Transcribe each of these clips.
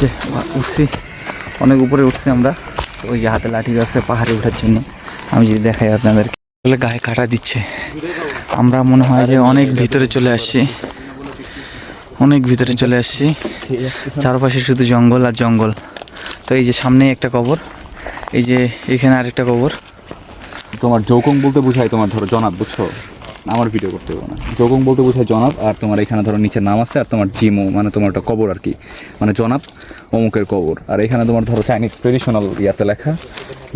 যে উঠছি, অনেক উপরে উঠছি আমরা, ওই যে হাতে লাঠি আছে পাহাড়ে ওঠার জন্য। আমি যদি দেখাই আপনাদেরকে। গায়ে কাটা দিচ্ছে। আমরা মনে হয় যে অনেক ভিতরে চলে আসছি। অনেক ভিতরে চলে আসছি। চারপাশে শুধু জঙ্গল আর জঙ্গল। তো এই যে সামনে একটা কবর। এই যে এখানে আরেকটা কবর। তোমার যৌকং বলতে বোঝায় তোমার ধরো জনাব, বুঝছ? আমার ভিডিও করতে হবে না। যৌকং বলতে বোঝায় জনাব আর তোমার এখানে ধরো নিচে নাম আছে আর তোমার জিমো মানে তোমার একটা কবর আর কি। মানে জনাব অমুকের কবর। আর এখানে তোমার ধরো চাইনিজ ট্রেডিশনাল ইয়াতে লেখা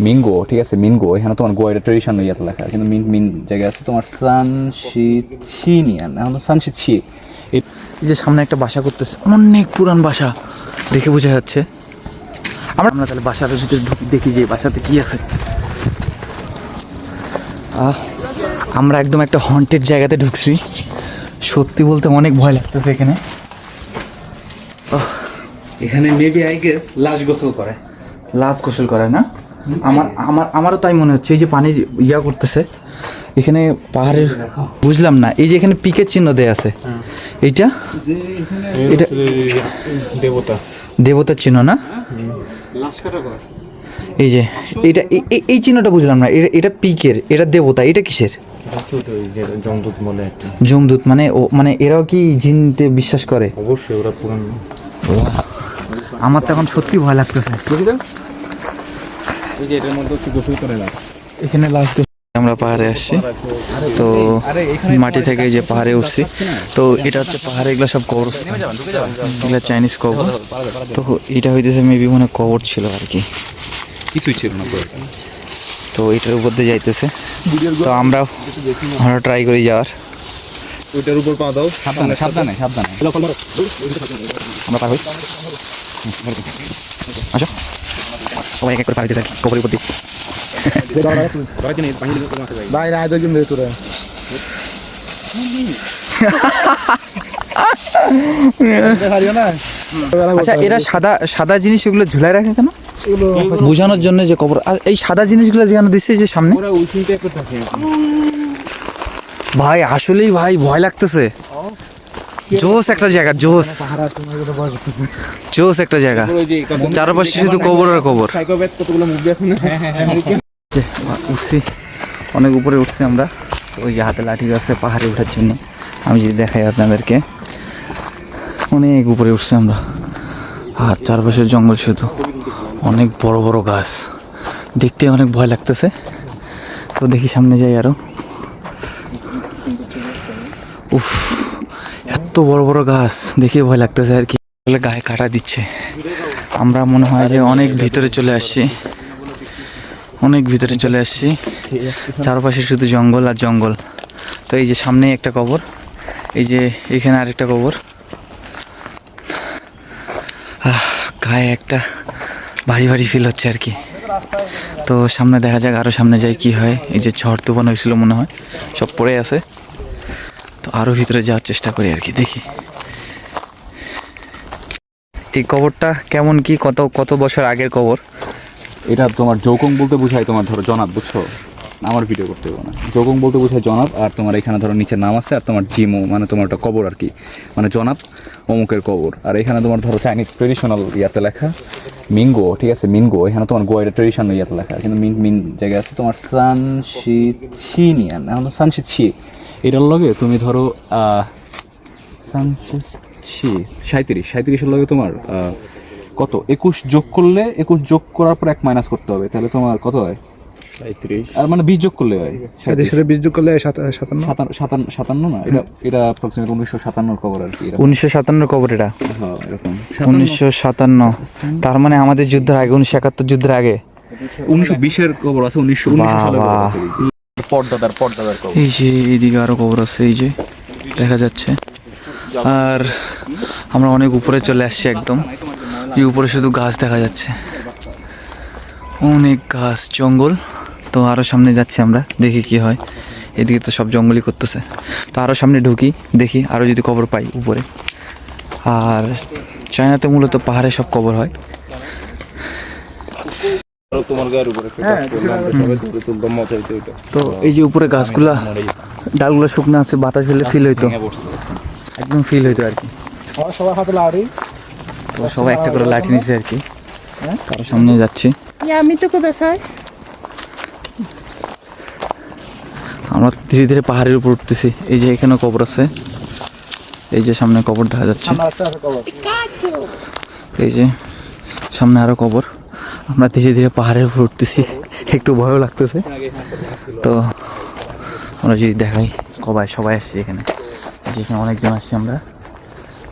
মিঙ্গো ঠিক আছে মিঙ্গো। এখানে তোমার গোয়াটা ট্রেডিশনাল ইয়াতে লেখা। কিন্তু মিন মিন জায়গায় আছে তোমার সানশি ছিনিয়ান এখন সানশি ছি এই যে সামনে একটা বাসা করতেছে অনেক পুরান বাসা দেখে বোঝা যাচ্ছে। আমরা আমরা তাহলে বাসার ভিতরে ঢুকি দেখি যে বাসাতে কি আছে। আহ, আমরা একদম একটা হন্টেড জায়গাতে ঢুকছি। সত্যি বলতে অনেক ভয় লাগতেছে এখানে। এখানে মেবি আই গেস লাশ গোসল করে। লাশ গোসল করে না? আমার আমার আমারও তাই মনে হচ্ছে এই যে পানির ইয়া করতেছে এখানে পাহাড়ের বুঝলাম না এই যে এখানে পিকের চিহ্ন দেয়া আছে এইটা? এটা দেবতা। দেবতার চিহ্ন না? এই যে এটা এই চিহ্নটা বুঝলাম না এটা- এটা পিকের এটা দেবতা এটা কিসের? জমদূত মানে ও মানে এরাও কি জিনতে বিশ্বাস করে? অবশ্যই ওরা পুরান আমার তো এখন সত্যি ভয় লাগতেছে। এখানে আমরা পাহাড়ে আসছি। তো মাটি থেকে যে পাহাড়ে উঠছি। তো এটা হচ্ছে পাহাড়ে এগুলো সব কবর এগুলো চাইনিজ কবর। তো এটা হইতেছে মেবি মনে কবর ছিল আর কি। কিছুই ছিল না তো এটার উপর দিয়ে যাইতেছে। তো আমরা আমরা ট্রাই করি যাওয়ার। ওইটার উপর পা দাও। সাবধানে সাবধানে সাবধানে। আমরা পার হই। আসো। সবাই এক এক করে পাড়িতে থাকি কবরের উপর দিয়ে। ভাই না আইতো কিন্তু তোরা আচ্ছা এরা সাদা সাদা জিনিস এগুলো ঝুলাই রাখে কেন? বোঝানোর জন্য যে কবর আর এই সাদা জিনিসগুলো যেন দিচ্ছে যে সামনে ওরা ওই চিন্তা একটা থাকে ভাই, আসলেই ভাই, ভয় লাগতেছে। জোস একটা জায়গা জোস জোস একটা জায়গা। চারপাশে শুধু কবর আর কবর। উঠছি, অনেক উপরে উঠছি আমরা। ওই যে হাতে লাঠি আছে পাহাড়ে ওঠার জন্য। আমি যদি দেখাই আপনাদেরকে। অনেক উপরে উঠছি আমরা। আর চারপাশের জঙ্গল শুধু। অনেক বড় বড় গাছ। দেখতে অনেক ভয় লাগতেছে। তো দেখি সামনে যাই আরও। উফ, এত বড় বড় গাছ, দেখে ভয় লাগতেছে আর কি। গায়ে কাটা দিচ্ছে। আমরা মনে হয় যে অনেক ভিতরে চলে আসছি। অনেক ভিতরে চলে আসছি। চারপাশে শুধু জঙ্গল আর জঙ্গল। তো এই যে সামনেই একটা কবর। এই যে এখানে আরেকটা কবর। গায়ে একটা ভারী ভারী ফিল হচ্ছে আর কি। তো সামনে দেখা যাক আরও সামনে যাই কি হয়। এই যে ঝড় তুফান হয়েছিল মনে হয়। সব পড়ে আছে। তো আরও ভিতরে যাওয়ার চেষ্টা করি আর কি, দেখি। এই কবরটা কেমন কি? কত কত বছর আগের কবর? এটা তোমার যৌকং বলতে বোঝায় তোমার ধরো জনাব, বুঝছ? আমার ভিডিও করতে হবে না। যৌকং বলতে বোঝায় জনাব, আর তোমার এখানে ধরো নিচে নাম আছে, আর তোমার জিমো মানে তোমার একটা কবর আর কি। মানে জনাব অমুকের কবর। আর এখানে তোমার ধরো চাইনিজ ট্রেডিশনাল ইয়াতে লেখা, মিঙ্গো, ঠিক আছে? মিঙ্গো, এখানে তোমার গোয়াটা ট্রেডিশনাল ইয়াতে লেখা। কিন্তু মিন মিন জায়গায় আছে তোমার সানশি ছিনিয়ান এখন সানশি ছি এটার লগে তুমি ধরো সাঁত্রিশ সাঁত্রিশের লগে তোমার আহ, কত? একুশ যোগ করলে একুশ যোগ করার পর এক মাইনাস করতে হবে তাহলে তোমার কত হয়? সাঁত্রিশ আর মানে বিশ যোগ করলে হয় বীজ যোগ করলে সাত- সাতান্ন? সাতান্ন সাতান্ন সাতান্ন না? এটা এটা অ্যাপ্রক্সিমেট উনিশশো সাতান্নর কবর আর কি উনিশশো সাতান্ন কবর এটা? হ্যাঁ উনিশশো সাতান্ন। তার মানে আমাদের যুদ্ধের আগে উনিশশো একাত্তর যুদ্ধের আগে? উনিশশো বিশের কবর আছে উনিশশো উনিশশো পর্দাদার পর্দাদার এই যে এইদিকে আরও কবর আছে, এই যে দেখা যাচ্ছে। আর আমরা অনেক উপরে চলে আসছি একদম। যে উপরে শুধু গাছ দেখা যাচ্ছে। অনেক গাছ, জঙ্গল। তো আরও সামনে যাচ্ছি আমরা, দেখি কি হয়। এদিকে তো সব জঙ্গলই করতেছে। তো আরও সামনে ঢুকি, দেখি আরও যদি কবর পাই উপরে। আর চায়নাতে মূলত পাহাড়ে সব কবর হয়। তোমার গায়ের উপরে ওইটা তো এই যে উপরে গাছগুলা ডালগুলো শুকনো আছে বাতাস হলে ফিল হইতো। একদম ফিল হইতো আর কি। সবার হাতে লাড়ি। তো সবাই একটা করে লাঠি নিচ্ছে আর কি। কারও সামনে যাচ্ছি। Ja, mitte kudasai. আমরা ধীরে ধীরে পাহাড়ের উপর উঠতেছি। এই যে এখানে কবর আছে। এই যে সামনে কবর দেখা যাচ্ছে। এই যে সামনে আরও কবর। আমরা ধীরে ধীরে পাহাড়ের উপর উঠতেছি। একটু ভয়ও লাগতেছে। তো আমরা যদি দেখাই কবাই সবাই আসছি এখানে। যেখানে অনেকজন আসছি আমরা।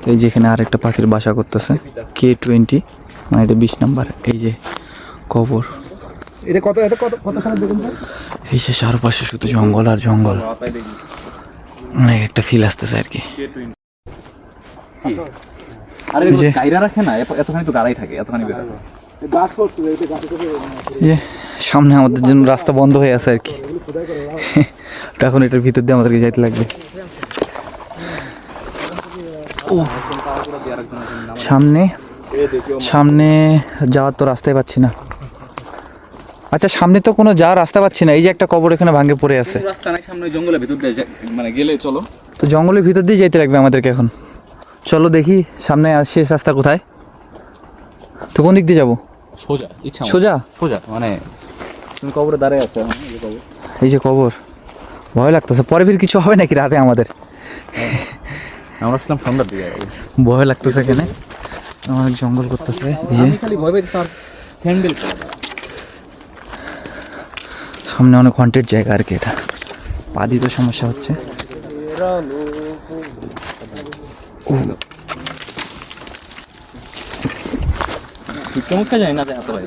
তো এই যেখানে আর একটা পাখির বাসা করতেছে কে টোয়েন্টি মানে এটা বিশ নাম্বার। এই যে কবর। এটা কত এটা কত কত সালে দেখুন এই যে চারপাশে শুধু জঙ্গল আর জঙ্গল। অনেক একটা ফিল আসতেছে আর কি। আরে যে- কাইরা রাখে না এতখানি তো গাড়াই থাকে এতখানি বের যে সামনে আমাদের জন্য রাস্তা বন্ধ হয়ে আছে আর কি। তখন এটার ভিতর দিয়ে আমাদেরকে যাইতে লাগবে। ও সামনে সামনে যাওয়ার তো রাস্তায় পাচ্ছি না। আচ্ছা সামনে তো কোনো যাওয়ার রাস্তা পাচ্ছি না এই যে একটা কবর এখানে ভাঙে পড়ে আছে। কোনো রাস্তা নাই সামনে জঙ্গলের ভিতর দিয়ে মানে গেলে চলো। তো জঙ্গলের ভিতর দিয়ে যাইতে লাগবে আমাদেরকে এখন। চলো দেখি সামনে আর শেষ রাস্তা কোথায়। তো কোন দিক দিয়ে যাব? সোজা ইচ্ছা সোজা? সোজা মানে তুমি কবরে দাঁড়ায় আছো এই যে কবর। ভয় লাগতেছে। পরে ফির কিছু হবে নাকি রাতে আমাদের? আমরা ছিলাম সন্ধ্যার দিকে ভয় লাগতেছে এখানে। অনেক জঙ্গল করতেছে স্যান্ডেল সামনে অনেক হন্টেড জায়গা আর কি এটা। পা দিতে সমস্যা হচ্ছে। চমৎকার জানি না এত ভাই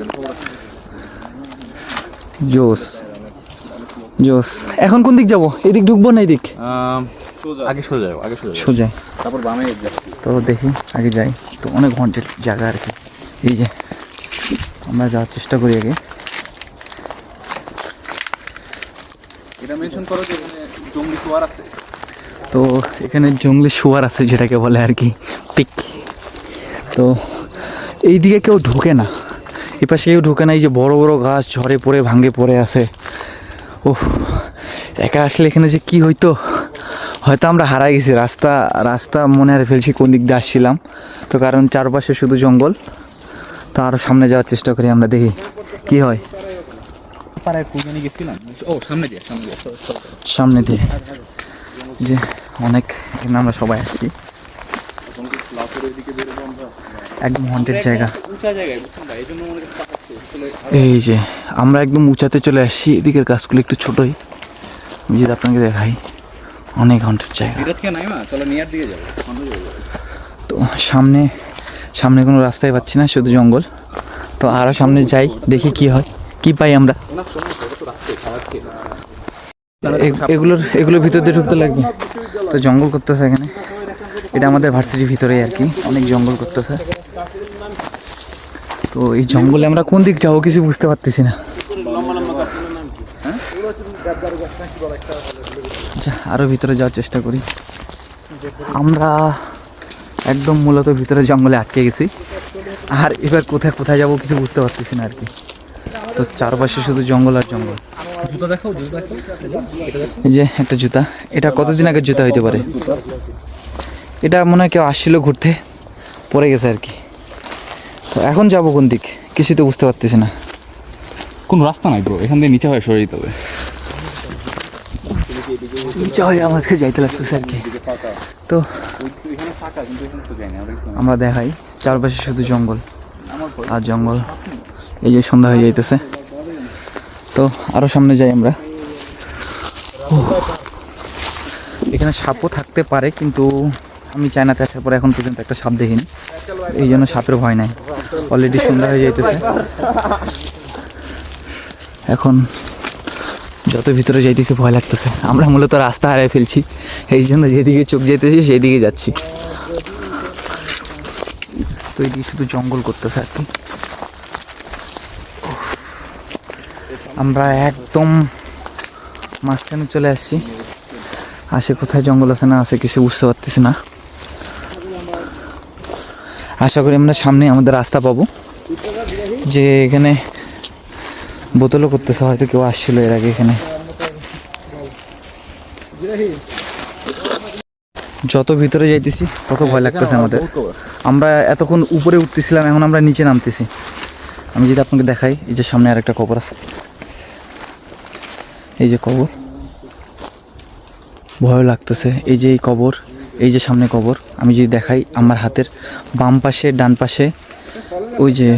জোস। জোস। এখন কোন দিক যাব? এদিক ঢুকবো না এদিক? আগে সোজা যাও আগে সোজা যাও সোজা। তারপর বামে তো দেখি আগে যাই। তো অনেক হন্টেড জায়গা আর কি। এই যে আমরা যাওয়ার চেষ্টা করি আগে। এটা মেনশন করো যে এখানে জঙ্গলি কুয়ার আছে। তো এখানে জঙ্গলি শুয়ার আছে যেটাকে বলে আর কি। পিক। তো এই দিকে কেউ ঢুকে না। এ পাশে কেউ ঢুকে না এই যে বড় বড় গাছ ঝড়ে পড়ে ভাঙে পড়ে আছে। ও একা আসলে এখানে যে কি হইতো? হয়তো আমরা হারাই গেছি। রাস্তা রাস্তা মনে হারে ফেলছি কোন দিক দিয়ে আসছিলাম। তো কারণ চারপাশে শুধু জঙ্গল। তো আরও সামনে যাওয়ার চেষ্টা করি আমরা দেখি কি হয়। সামনে দিয়ে। যে অনেক এখানে আমরা সবাই আসছি। একদম হন্টেড জায়গা। এই যে আমরা একদম উঁচাতে চলে আসছি এদিকের গাছগুলো একটু ছোটই। আমি যদি আপনাকে দেখাই অনেক হন্টেড জায়গা। তো সামনে সামনে কোনো রাস্তায় পাচ্ছি না শুধু জঙ্গল। তো আরও সামনে যাই দেখি কি হয় কি পাই আমরা। এগুলোর এগুলোর ভিতর দিয়ে ঢুকতে লাগবে। তো জঙ্গল করতেছে এখানে। এটা আমাদের ভার্সিটির ভিতরেই আর কি অনেক জঙ্গল করতেছে। তো এই জঙ্গলে আমরা কোন দিক যাব কিছু বুঝতে পারতেছি না। আচ্ছা আরও ভিতরে যাওয়ার চেষ্টা করি। আমরা একদম মূলত ভিতরে জঙ্গলে আটকে গেছি। আর এবার কোথায় কোথায় যাব কিছু বুঝতে পারতেছি না আর কি। তো চারপাশে শুধু জঙ্গল আর জঙ্গল। জুতো দেখাও জুতো এই যে একটা জুতা। এটা কতদিন আগের জুতা হইতে পারে? এটা মনে হয় কেউ আসছিল ঘুরতে পড়ে গেছে আর কি। এখন যাব কোন দিক? কিছুই তো বুঝতে পারতেছি না। কোন রাস্তা নাই ব্রো এখান দিয়ে নিচে হয়ে সরে যেতে হবে। ইচ্ছা হয় আমাকে যাইতে লাগতেছে আর কি। তো আমরা দেখাই চারপাশে শুধু জঙ্গল আর জঙ্গল। এই যে সন্ধ্যা হয়ে যাইতেছে। তো আরও সামনে যাই আমরা। এখানে সাপও থাকতে পারে কিন্তু আমি চায়নাতে আসার পরে এখন পর্যন্ত একটা সাপ দেখিনি। এই জন্য সাপের ভয় নাই। অলরেডি সন্ধ্যা হয়ে যাইতেছে। এখন যত ভিতরে যাইতেছি ভয় লাগতেছে। আমরা মূলত রাস্তা হারাই ফেলছি। এই জন্য যেদিকে চোখ যেতেছি সেই দিকে যাচ্ছি। তো এদিকে শুধু জঙ্গল করতেছে আর কি। আমরা একদম মাঝখানে চলে আসছি। আসে কোথায় জঙ্গল আছে না আছে কিছু বুঝতে পারতেছি না। আশা করি আমরা সামনে আমাদের রাস্তা পাবো। যে এখানে বোতলও করতেছে, হয়তো কেউ আসছিল এর আগে এখানে। যত ভিতরে যাইতেছি, তত ভয় লাগতেছে আমাদের। আমরা এতক্ষণ উপরে উঠতেছিলাম, এখন আমরা নিচে নামতেছি। আমি যদি আপনাকে দেখাই, এই যে সামনে আর একটা কবর আছে। এই যে কবর। ভয় লাগতেছে, এই যে এই কবর। এই যে সামনে কবর, আমি যদি দেখাই আমার হাতের বাম পাশে, ডান পাশে, ওই যে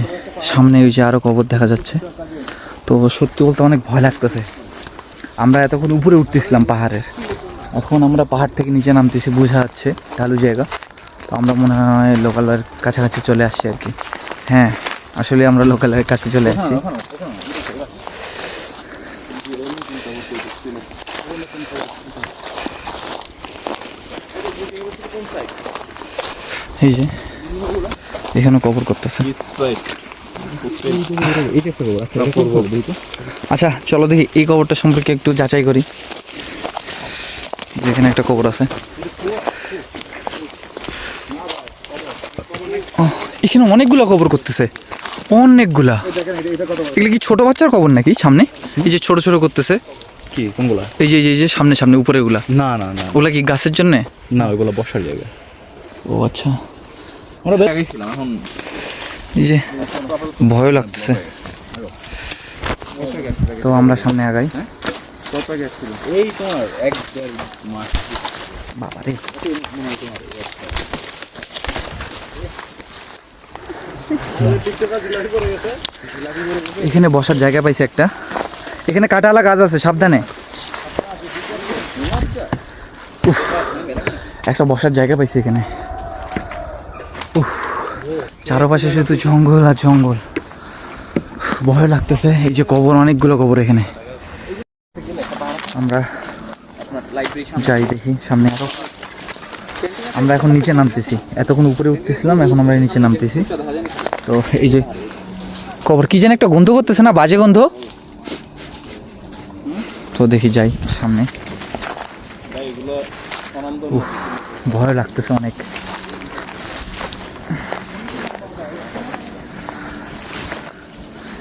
সামনে ওই যে আরও কবর দেখা যাচ্ছে। তো সত্যি বলতে অনেক ভয় লাগতেছে। আমরা এতক্ষণ উপরে উঠতেছিলাম পাহাড়ের। এখন আমরা পাহাড় থেকে নিচে নামতেছি, বোঝা যাচ্ছে ঢালু জায়গা। তো আমরা মনে হয় লোকালয়ের কাছাকাছি চলে আসছি আর কি। হ্যাঁ আসলে আমরা লোকালয়ের কাছে চলে আসছি। এই যে এখানে কবর করতেছে। আচ্ছা চলো দেখি এই কবরটা সম্পর্কে একটু যাচাই করি। যেখানে একটা কবর আছে। এখানে অনেকগুলা কবর করতেছে। অনেকগুলা। এগুলো কি ছোট বাচ্চার কবর নাকি সামনে? এই যে ছোট ছোট করতেছে। কি কোনগুলা? এই যে এই যে- সামনে সামনে উপরে গুলা না না না। ওগুলা কি গাছের জন্য? না ওইগুলো বসার জায়গা। ও আচ্ছা। আমরা গেছিলাম এখন এই যে ভয় লাগতেছে। তো আমরা সামনে আগাই। এই তোমার এক দেড় মাস বাবারে এখানে বসার জায়গা পাইছে একটা। এখানে কাটালা গাছ আছে সাবধানে। উফ, একটা বসার জায়গা পাইছে এখানে। চারপাশে শুধু জঙ্গল আর জঙ্গল। ভয় লাগতেছে, এই যে কবর, অনেকগুলো কবর এখানে। আমরা যাই দেখি সামনে আরও। আমরা এখন নিচে নামতেছি। এতক্ষণ উপরে উঠতেছিলাম, এখন আমরা নিচে নামতেছি। তো এই যে কবর, কি যেন একটা গন্ধ করতেছে না? বাজে গন্ধ? তো দেখি যাই সামনে। ভয় লাগতেছে অনেক।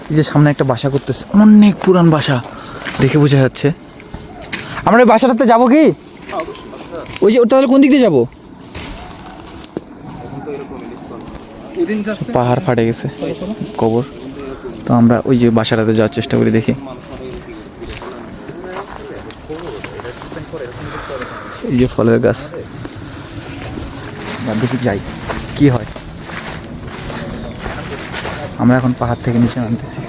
এই যে সামনে একটা বাসা করতেছে। অনেক পুরান বাসা, দেখে বোঝা যাচ্ছে। আমরা ওই বাসাটাতে যাব কি? ওই যে ওটা তাহলে কোন দিক দিয়ে যাব? পাহাড় ফাটে গেছে, কবর। তো আমরা ওই যে বাসাটাতে যাওয়ার চেষ্টা করি দেখি। এই যে ফলের গাছ। দেখি যাই, কি হয়। আমরা এখন পাহাড় থেকে নিচে নামতেছি।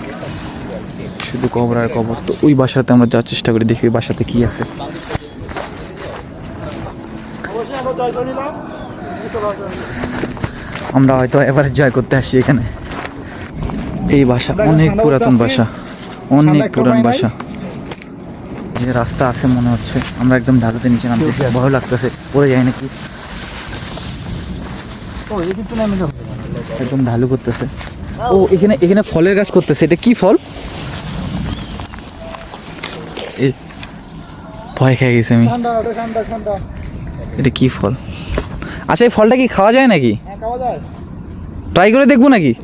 শুধু কবর আর কবর। তো ওই বাসাতে আমরা যাওয়ার চেষ্টা করি, দেখি ওই বাসাতে কি আছে। আমরা হয়তো এবার জয় করতে আসি এখানে। এই বাসা অনেক পুরাতন বাসা, অনেক পুরান বাসা। যে রাস্তা আছে মনে হচ্ছে, আমরা একদম ঢালুতে নিচে নামতেছি। ভয় লাগতেছে, পড়ে যায় নাকি? একদম ঢালু করতেছে। ও এখানে এখানে ফলের গাছ করতেছে। এটা কি ফল? এ- ভয় খেয়ে গেছি আমি। এটা কি ফল? আচ্ছা এই ফলটা কি খাওয়া যায় নাকি? হ্যাঁ ট্রাই করে দেখব নাকি?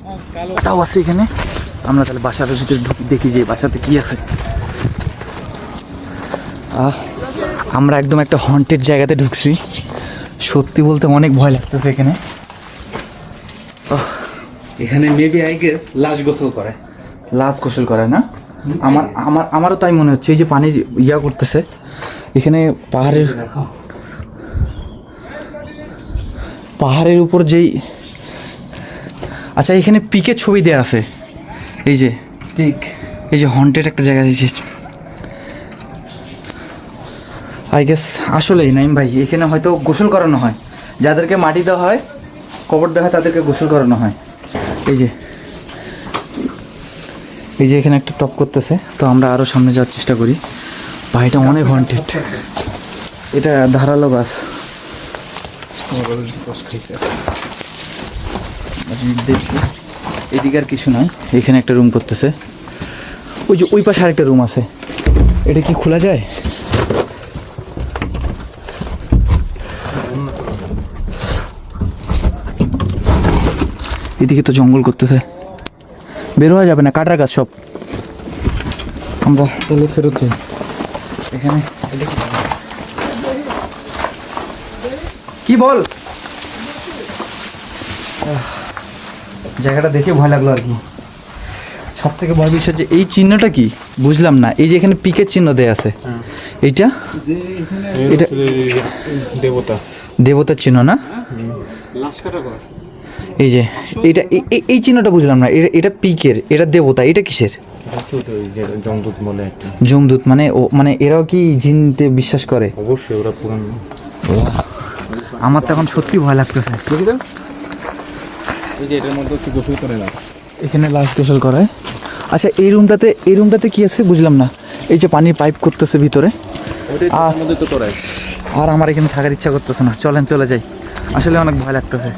তাও আছে এখানে। আমরা তাহলে বাসার ভিতরে ঢুকি দেখি যে বাসাতে কি আছে। আহ আমরা একদম একটা হন্টেড জায়গাতে ঢুকছি। সত্যি বলতে অনেক ভয় লাগতেছে এখানে। এখানে মেবি আই গেস লাশ গোসল করে। লাশ গোসল করে না? আমার আমার আমারও তাই মনে হচ্ছে এই যে পানির ইয়া করতেছে এখানে পাহাড়ের পাহাড়ের উপর যেই আচ্ছা এখানে পিকের ছবি দেওয়া আছে এই যে। পিক। এই যে হন্টেড একটা জায়গা দিয়েছে আই গেস আসলেই নাইম ভাই এখানে হয়তো গোসল করানো হয়। যাদেরকে মাটি দেওয়া হয় কবর দেওয়া হয় তাদেরকে গোসল করানো হয়। এই যে। এই যে এখানে একটা টপ করতেছে, তো আমরা আরও সামনে যাওয়ার চেষ্টা করি। ভাইটা অনেক হন্টেড এটা ধারালো আমি দেখি এদিকে আর কিছু নয় এখানে একটা রুম করতেছে। ওই যে ওই পাশে আরেকটা রুম আছে। এটা কি খোলা যায়? এদিকে তো জঙ্গল করতেছে। বের হওয়া যাবে না কাটার গাছ সব। আমরা তাহলে ফেরত যাই। এখানে কি বল? জায়গাটা দেখে ভয় লাগল আর কি। সব থেকে বড় বিষয় যে এই চিহ্নটা কি? বুঝলাম না। এই যে এখানে পিকের চিহ্ন দেয়া আছে। এইটা? এটা দেবতা। দেবতার চিহ্ন না? এই যে এটা এই চিহ্নটা বুঝলাম না এটা এটা পিকের এটা দেবতা এটা কিসের? জমদূত বলে জমদূত মানে ও মানে এরাও কি জিনতে বিশ্বাস করে? অবশ্যই ওরা পুরান আমার তো এখন সত্যি ভয় লাগতেছে। এই যে এটার মধ্যে একটু গোসল করে না এখানে লাশ গোসল করায় আচ্ছা এই রুমটাতে এই রুমটাতে কি আছে? বুঝলাম না। এই যে পানির পাইপ করতেছে ভিতরে। আর আমার এখানে থাকার ইচ্ছা করতেছে না। চলেন চলে যাই। আসলে অনেক ভয় লাগতেছে।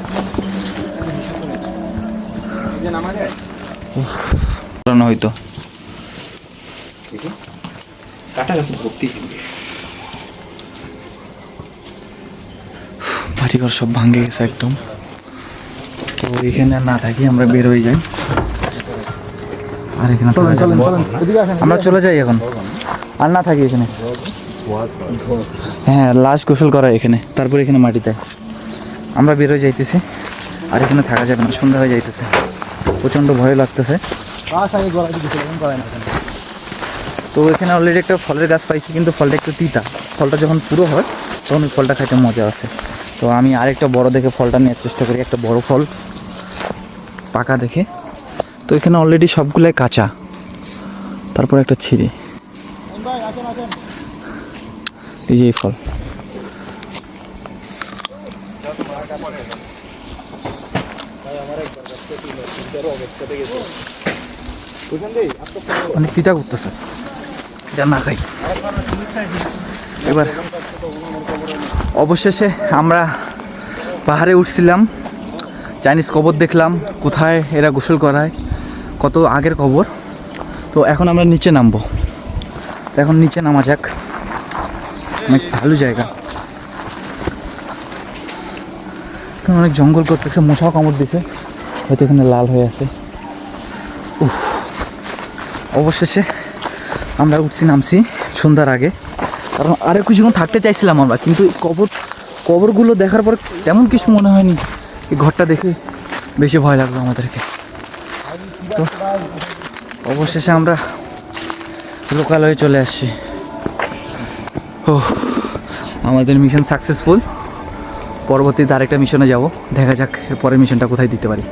হয়তো। কাটা গাছে ভর্তি। বাড়িঘর সব ভাঙে গেছে একদম। তো এখানে না থাকি আমরা বের হয়ে যাই। আর এখানে আমরা চলে যাই এখন। আর না থাকি এখানে। হ্যাঁ লাশ গোসল করা এখানে। তারপর এখানে মাটিতে। আমরা বেরোয় যাইতেছি। আর এখানে থাকা যাবে না সন্ধ্যা হয়ে যাইতেছে। প্রচণ্ড ভয় লাগতেছে। তো এখানে অলরেডি একটা ফলের গাছ পাইছি কিন্তু ফলটা একটু তিতা। ফলটা যখন পুরো হয় তখন ওই ফলটা খাইতে মজা আছে। তো আমি আরেকটা বড় দেখে ফলটা নেওয়ার চেষ্টা করি একটা বড় ফল পাকা দেখে। তো এখানে অলরেডি সবগুলাই কাঁচা। তারপর একটা ছিঁড়ি। এই যে এই ফল। অনেক তিতা করতেছে। যা না খাই। এবার অবশেষে আমরা পাহাড়ে উঠছিলাম, চাইনিজ কবর দেখলাম, কোথায় এরা গোসল করায়, কত আগের কবর। তো এখন আমরা নিচে নামবো। এখন নিচে নামা যাক। অনেক ভালো জায়গা। এখানে অনেক জঙ্গল করতেছে, মশাও কামড় দিছে। হয়তো এখানে লাল হয়ে আছে। অবশেষে আমরা উঠছি, নামছি সন্ধ্যার আগে। কারণ আরও কিছুক্ষণ থাকতে চাইছিলাম আমরা, কিন্তু এই কবর, কবরগুলো দেখার পর তেমন কিছু মনে হয়নি। এই ঘরটা দেখে বেশি ভয় লাগল আমাদেরকে। তো অবশেষে আমরা লোকালয়ে চলে আসছি। ও আমাদের মিশন সাকসেসফুল। পরবর্তীতে আরেকটা মিশনে যাব। দেখা যাক পরের মিশনটা কোথায় দিতে পারি।